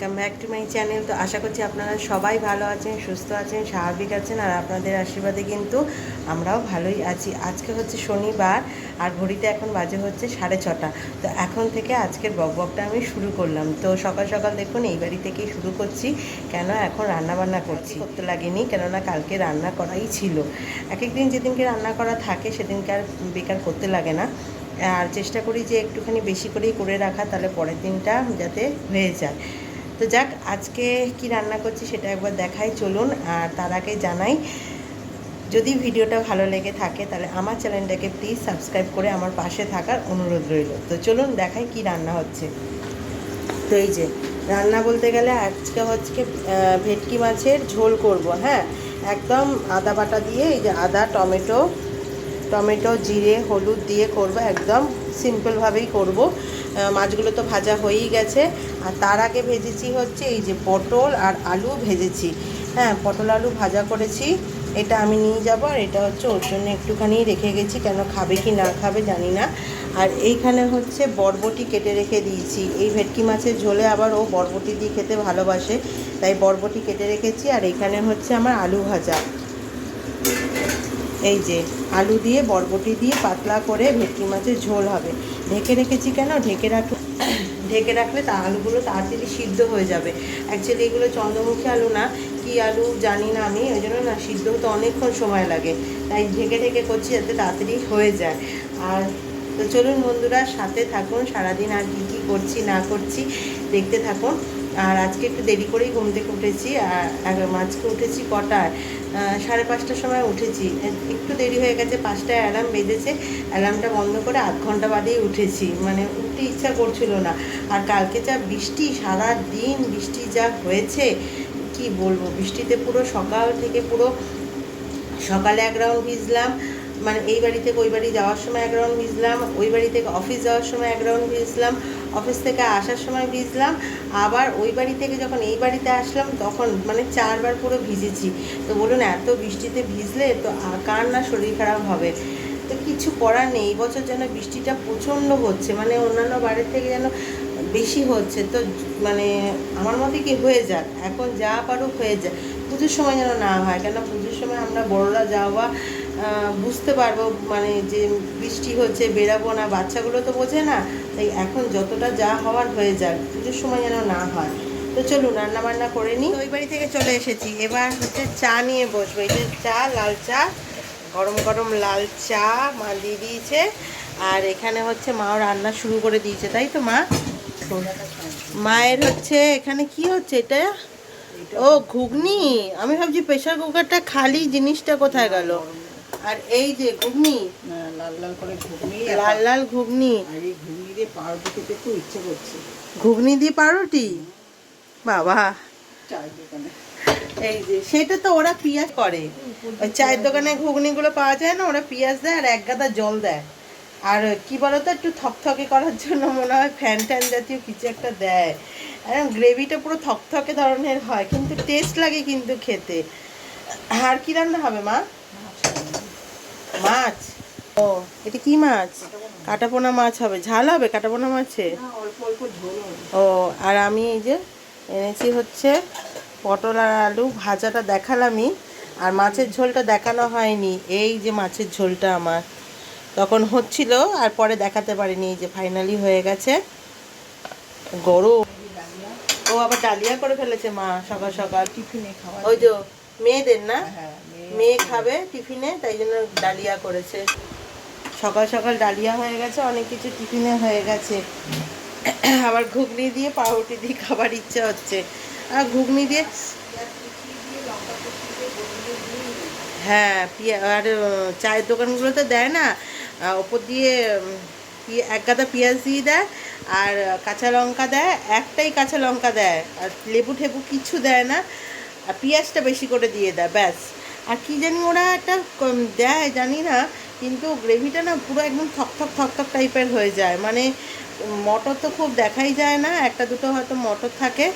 Welcome back to my channel তো আশা করছি আপনারা সবাই ভালো আছেন, সুস্থ আছেন, স্বাভাবিক আছেন, আর আপনাদের আশীর্বাদে কিন্তু আমরাও ভালোই আছি। আজকে হচ্ছে শনিবার, আর ঘড়িতে এখন বাজে হচ্ছে সাড়ে ছটা। তো এখন থেকে আজকের বক বকটা আমি শুরু করলাম। তো সকাল সকাল দেখুন, এই বাড়ি থেকেই শুরু করছি। কেন এখন রান্না বান্না করছি? করতে লাগেনি, কেননা কালকে রান্না করাই ছিল। এক একদিন যেদিনকে রান্না করা থাকে, সেদিনকে আর বেকার করতে লাগে না। আর চেষ্টা করি যে একটুখানি বেশি করেই করে রাখা, তাহলে পরের দিনটা যাতে হয়ে যায়। তো যাক, আজকে কি রান্না করছি সেটা একবার দেখাই, চলুন আর তার আগে জানাই, যদি ভিডিওটা ভালো লেগে থাকে তাহলে আমার চ্যানেলটাকে প্লিজ সাবস্ক্রাইব করে আমার পাশে থাকার অনুরোধ রইল। তো চলুন দেখাই কি রান্না হচ্ছে। তো এই যে, রান্না বলতে গেলে আজকে হচ্ছে ভেটকি মাছের ঝোল করব হ্যাঁ? একদম আদা বাটা দিয়ে, এই যে আদা, টমেটো টমেটো, জিরে, হলুদ দিয়ে করব, একদম সিম্পলভাবেই করব। মাছগুলো তো ভাজা হয়েই গেছে। আর তার আগে ভেজেছি হচ্ছে এই যে পটল আর আলু ভেজেছি। হ্যাঁ পটল আলু ভাজা করেছি। এটা আমি নিয়ে যাব আর এটা হচ্ছে ওর জন্য একটুখানি রেখে গেছি, কেন খাবে কি না খাবে জানি না। আর এইখানে হচ্ছে বরবটি কেটে রেখে দিয়েছি। এই ভেটকি মাছের ঝোলে আবার ও বরবটি দিয়ে খেতে ভালোবাসে, তাই বরবটি কেটে রেখেছি। আর এখানে হচ্ছে আমার আলু ভাজা। এই যে আলু দিয়ে, বরবটি দিয়ে পাতলা করে ভেটকি মাছের ঝোল হবে। ঢেকে রেখেছি কেন? ঢেকে রাখ ঢেকে রাখলে তা আলুগুলো তাড়াতাড়ি সিদ্ধ হয়ে যাবে। অ্যাকচুয়ালি এগুলো চন্দ্রমুখী আলু না, কি আলু জানি না আমি, ওই জন্য না সিদ্ধ হতে অনেকক্ষণ সময় লাগে। তাই ঢেকে ঢেকে করছি যাতে তাড়াতাড়ি হয়ে যায়। আর তো চলুন বন্ধুরা, সাথে থাকুন, সারাদিন আর কী কী করছি না করছি, দেখতে থাকুন। আর আজকে একটু দেরি করেই ঘুম থেকে উঠেছি, আর আজকে উঠেছি কটায়? সাড়ে পাঁচটার সময় উঠেছি। একটু দেরি হয়ে গেছে, পাঁচটায় অ্যালার্ম বেজেছে। অ্যালার্মটা বন্ধ করে আধ ঘণ্টা বাদেই উঠেছি। মানে উঠতে ইচ্ছা করছিল না। আর কালকে যা বৃষ্টি, সারা দিন বৃষ্টি যা হয়েছে, কি বলব? বৃষ্টিতে পুরো সকাল থেকে পুরো সকালে এক রাউন্ড ভিজলাম। মানে এই বাড়ি থেকে ওই বাড়ি যাওয়ার সময় এক রাউন্ড ভিজলাম। ওই বাড়ি থেকে অফিস যাওয়ার সময় এক রাউন্ড ভিজলাম। অফিস থেকে আসার সময় ভিজলাম। আবার ওই বাড়ি থেকে যখন এই বাড়িতে আসলাম, তখন মানে চারবার পুরো ভিজেছি। তো বলুন, এত বৃষ্টিতে ভিজলে তো কার না শরীর খারাপ হবে? তো কিছু করার নেই, এই বছর যেন বৃষ্টিটা প্রচণ্ড হচ্ছে মানে অন্যান্য বাড়ির থেকে যেন বেশি হচ্ছে। তো মানে আমার মতে কি হয়ে যাক, এখন যা পারুক হয়ে যাক। পুজোর সময় যেন না হয় কেন পুজোর সময় আমরা বড়রা যাওয়া বুঝতে পারব মানে যে বৃষ্টি হচ্ছে, বেরাবো না, বাচ্চাগুলো তো বোঝে না, তাই এখন যতটা যা হওয়ার হয়ে যাক, পুজোর সময় যেন না হয়। তো চলুন রান্না বান্না করে নিই। ওই বাড়ি থেকে চলে এসেছি। এবার হচ্ছে চা নিয়ে বসবো। এই যে চা, লাল চা, গরম গরম লাল চা মা দিয়ে দিয়েছে। আর এখানে হচ্ছে মাও রান্না শুরু করে দিয়েছে, তাই তো মা? মায়ের হচ্ছে এখানে কি হচ্ছে এটা? ও, ঘুগনি। আমি ভাবছি প্রেশার কুকারটা খালি জিনিসটা কোথায় গেল? আর এই যে ঘুগনি। লাল লাল করে ঘুগনি লাল লাল ঘুগনি। আর এই ঘুগনি দিয়ে পাউরুটি খেতে খুব ইচ্ছে করছে। ঘুগনি দিয়ে পাউরুটি? বাবা। চায়ের দোকানে। এই যে সেটা তো ওরা পিঁয়াজ করে। ওই চায়ের দোকানে ঘুগনিগুলো পাওয়া যায় না ওরা পিঁয়াজ দেয় আর এক গাদা জল দেয়। আর কি বলতো একটু থকথকে করার জন্য মনে হয় ফ্যান ট্যান জাতীয় কিছু একটা দেয়। একদম গ্রেভিটা পুরো থকথকে ধরনের হয় কিন্তু টেস্ট লাগে কিন্তু খেতে। আর কি রান্না হবে মা? মাছ? ও এটা কি মাছ? কাটাপোনা মাছ হবে। ঝাল হবে কাটাপোনা মাছে? অল্প অল্প ও আর আমি এই যে এনেছি হচ্ছে পটল আর আলু ভাজাটা দেখালামই আর মাছের ঝোলটা দেখানো হয়নি। এই যে মাছের ঝোলটা আমার। তখন হচ্ছিল আর পরে দেখাতে পারিনি এই যে ফাইনালি হয়ে গেছে। গরম ও আবার ডালিয়া করে ফেলেছে মা সকাল সকাল। টিফিনে খাওয়া ওই যে মেয়েদের না? হ্যাঁ মেয়ে খাবে টিফিনে, তাই জন্য ডালিয়া করেছে। সকাল সকাল ডালিয়া হয়ে গেছে, অনেক কিছু টিফিনে হয়ে গেছে। আবার ঘুগনি দিয়ে পাউরুটি দিয়ে খাবার ইচ্ছে হচ্ছে। আর ঘুগনি দিয়ে হ্যাঁ আর চায়ের দোকানগুলোতে দেয় না। ওপর দিয়ে এক গাদা পেঁয়াজ দিয়ে দেয়, আর কাঁচা লঙ্কা দেয়, একটাই কাঁচা লঙ্কা দেয়। আর লেবু ঠেবু কিছু দেয় না। আর পেঁয়াজটা বেশি করে দিয়ে দেয়, ব্যাস। আর কি জানি ওরা একটা দেয় জানি না কিন্তু গ্রেভিটা না পুরো একদম থকথক থকথক টাইপের হয়ে যায়। মানে মটর তো খুব দেখাই যায় না একটা দুটো হয়তো মটর থাকে।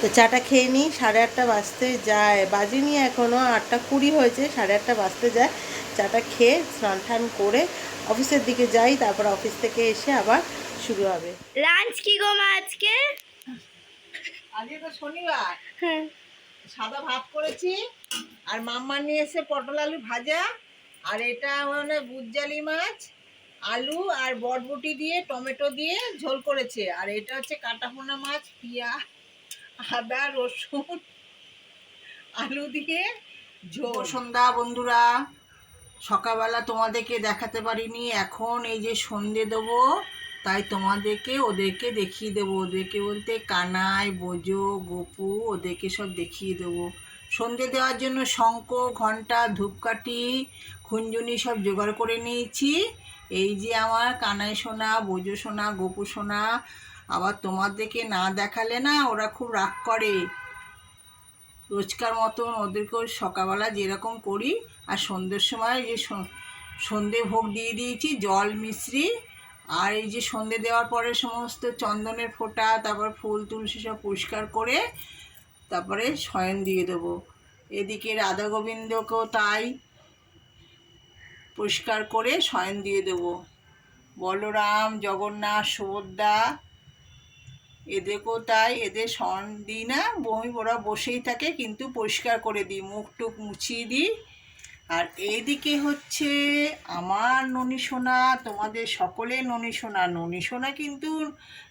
তো চাটা খেয়ে নিই সাড়ে আটটা বাজতে যায় বাজেনি এখনও আটটা কুড়ি হয়েছে সাড়ে আটটা বাজতে যায়। চাটা খেয়ে স্নান টান করে অফিসের দিকে যাই তারপর অফিস থেকে এসে আবার শুরু হবে। লাঞ্চ কি গো মা আজকে? আজকে তো শনিবার। হ্যাঁ। সাদা ভাত করেছি, আর মাম্মা নিয়ে এসে পটল আলু ভাজা, আর এটা মানে বুটজালি মাছ, আলু আর বটবটি দিয়ে, টমেটো দিয়ে ঝোল করেছে। আর এটা হচ্ছে কাটাপোনা মাছ, পিয়া, আদা, রসুন, আলু দিয়ে ঝোল। সন্ধ্যা বন্ধুরা। সকালবেলা তোমাদেরকে দেখাতে পারিনি, এখন এই যে সন্ধে দেবো তাই তোমাদেরকে ওদেরকে দেখিয়ে দেবো। ওদেরকে বলতে কানাই, বোজো, গপু, ওদেরকে সব দেখিয়ে দেবো। সন্ধে দেওয়ার জন্য শঙ্খ ঘণ্টা ধূপকাঠি খুঞ্জুনি সব জোগাড় করে নিয়েছি। এই যে আমার কানাই সোনা, বোজো সোনা, গপু সোনা, আবার তোমাদেরকে না দেখালে না ওরা খুব রাগ করে। রোজকার মতন ওদেরকেও সকালবেলা যেরকম করি, আর সন্ধ্যের সময় যে সন্ধে ভোগ দিয়ে দিয়েছি, জল মিশ্রি আর এই যে সন্ধে দেওয়ার পরে সমস্ত চন্দনের ফোঁটা, তারপর ফুল, তুলসী সব পরিষ্কার করে তারপরে শয়ন দিয়ে দেবো। এদিকে রাধা গোবিন্দকেও তাই পরিষ্কার করে শয়ন দিয়ে দেবো। বলরাম, জগন্নাথ, সুভদ্রা, এদেরকেও তাই, এদের শরণ দিই না, বমি ওরা বসেই থাকে, কিন্তু পরিষ্কার করে দিই। মুখ টুক মুছিয়ে দিই। আর এইদিকে হচ্ছে আমার ননী সোনা, তোমাদের সকলে ননী সোনা। ননী সোনা কিন্তু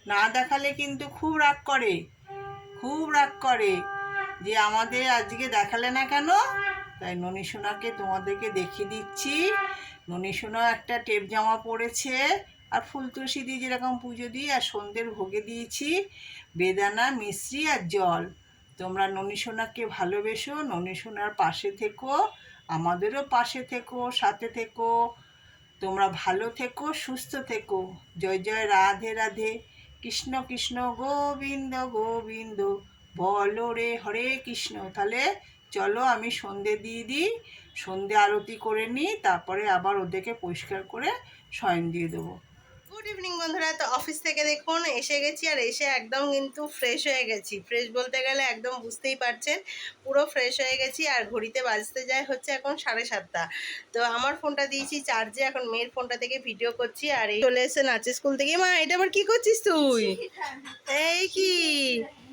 না দেখালে কিন্তু খুব রাগ করে, খুব রাগ করে যে আমাদের আজকে দেখালে না কেন? তাই ননী সোনাকে তোমাদেরকে দেখিয়ে দিচ্ছি। ননী সোনা একটা টেপ জামা পরেছে আর ফুল তুলসী দিয়ে যেরকম পুজো দিই আর সন্ধ্যের ভোগে দিয়েছি, বেদানা, মিশ্রি আর জল। তোমরা ননী সোনাকে ভালোবেসো, ননী সোনার পাশে থেকো। আমাদেরও পাশে থেকো, সাথে থেকো। তোমরা ভালো থেকো, সুস্থ থেকো। জয় জয়, রাধে রাধে। কৃষ্ণ কৃষ্ণ, গোবিন্দ গোবিন্দ। বলো রে হরে কৃষ্ণ। তাহলে চলো আমি সন্ধে দিয়ে দিই, সন্ধে আরতি করে নিই, তারপরে আবার ওদেরকে পরিষ্কার করে স্বয়ং দিয়ে দেবো। গুড ইভিনিং বন্ধুরা। তো অফিস থেকে দেখুন, এসে গেছি আর এসে একদম কিন্তু ফ্রেশ হয়ে গেছি। ফ্রেশ বলতে গেলে একদম বুঝতেই পারছেন, পুরো ফ্রেশ হয়ে গেছি আর ঘড়িতে বাজতে যায় হচ্ছে এখন সাড়ে সাতটা। তো আমার ফোনটা দিয়েছি চার্জে এখন মেয়ের ফোনটা থেকে ভিডিও করছি আর এই চলে এসে নাচের স্কুল থেকে। মা, এটা আবার কি করছিস তুই? এই কি?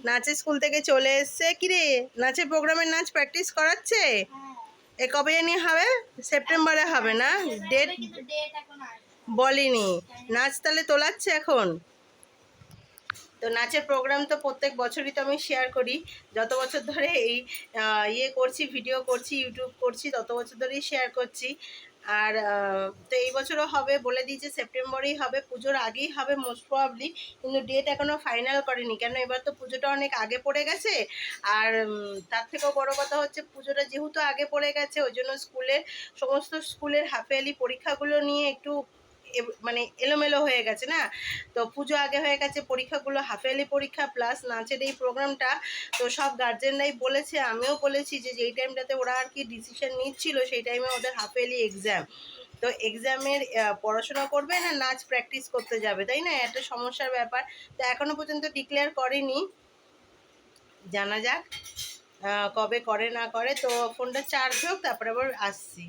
নাচের স্কুল থেকে চলে এসছে? কি রে? নাচের প্রোগ্রামের নাচ প্র্যাকটিস করাচ্ছে? এ কবে জানি হবে? সেপ্টেম্বরে হবে না? ডেট বলিনি। নাচ তাহলে তোলাচ্ছে এখন? তো নাচের প্রোগ্রাম তো প্রত্যেক বছরই তো আমি শেয়ার করি। যত বছর ধরে এই ইয়ে করছি ভিডিও করছি ইউটিউব করছি, তত বছর ধরেই শেয়ার করছি। আর তো এই বছরও হবে বলে দিয়েছে, সেপ্টেম্বরেই হবে, পুজোর আগেই হবে মোস্ট প্রবাবলি কিন্তু ডেট এখনও ফাইনাল করেনি। কেন এবার তো পুজোটা অনেক আগে পড়ে গেছে, আর তার থেকেও বড় কথা হচ্ছে পুজোটা যেহেতু আগে পড়ে গেছে, ওই জন্য স্কুলের, সমস্ত স্কুলের হাফেয়ালি পরীক্ষাগুলো নিয়ে একটু মানে এলোমেলো হয়ে গেছে, না? তো পুজো আগে হয়ে গেছে, পরীক্ষাগুলো হাফেয়ালি পরীক্ষা প্লাস নাচের এই প্রোগ্রামটা তো সব গার্জেনরাই বলেছে, আমিও বলেছি যে, যেই টাইমটাতে ওরা আর কি ডিসিশন নিচ্ছিল, সেই টাইমে ওদের হাফেয়ালি এক্সাম তো এক্সামের পড়াশোনা করবে না, নাচ প্র্যাকটিস করতে যাবে, তাই না? একটা সমস্যার ব্যাপার। তো এখনও পর্যন্ত ডিক্লেয়ার করেনি। জানা যাক কবে করে, না করে। তো ফোনটা চার্জ হোক, তারপরে আবার আসছি।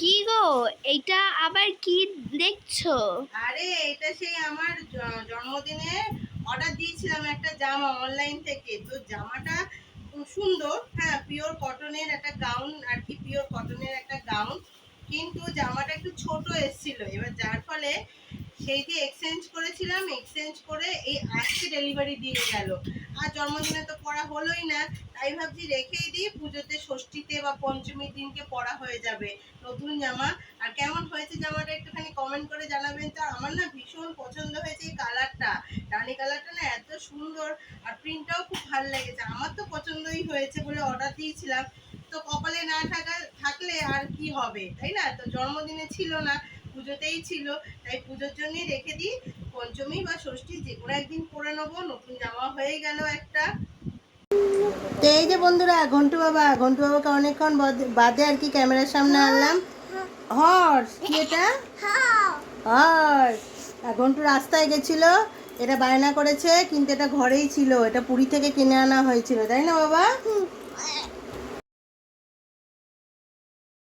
কি গো? এইটা আবার কি দেখছ? আরে এটা সেই আমার জন্মদিনে অর্ডার দিয়েছিলাম একটা জামা অনলাইন থেকে। তো জামাটা খুব সুন্দর হ্যাঁ পিওর কটনের একটা গাউন আর কি পিওর কটনের একটা গাউন কিন্তু জামাটা একটু ছোট এসেছিল। এবার যার ফলে সেই দিয়ে এক্সচেঞ্জ করেছিলাম এক্সচেঞ্জ করে এই আজকে ডেলিভারি দিয়ে গেল। আর জন্মদিনে তো পড়া হলোই না, তাই ভাবছি রেখেই দিই, পুজোতে ষষ্ঠীতে বা পঞ্চমীর দিনকে পড়া হয়ে যাবে নতুন জামা। আর কেমন হয়েছে জামাটা একটুখানি কমেন্ট করে জানাবেন। তো আমার না ভীষণ পছন্দ হয়েছে এই কালারটা রানী কালারটা না এত সুন্দর আর প্রিন্টটাও খুব ভালো লেগেছে। আমার তো পছন্দই হয়েছে বলে অর্ডার দিয়েছিলাম। তো কপালে না থাকা থাকলে আর কি হবে? তাই না? তো জন্মদিনে ছিল না। পুজোতেই ছিল। তাই পুজোর জন্যই রেখে দিই। পঞ্চমী বা ষষ্ঠী যে কোনো একদিন পরে নেব। নতুন জামা হয়ে গেল একটা। এই যে বন্ধুরা, ঘন্টু বাবা, ঘন্টু বাবাকে অনেকক্ষণ বাদে- আর কি ক্যামেরার সামনে আনলাম। হর্স কি এটা? হর্স ঘন্টু রাস্তায় গেছিল, এটা বায়না করেছে, কিন্তু এটা ঘরেই ছিল। এটা পুরী থেকে কিনে আনা হয়েছিল, তাই না বাবা?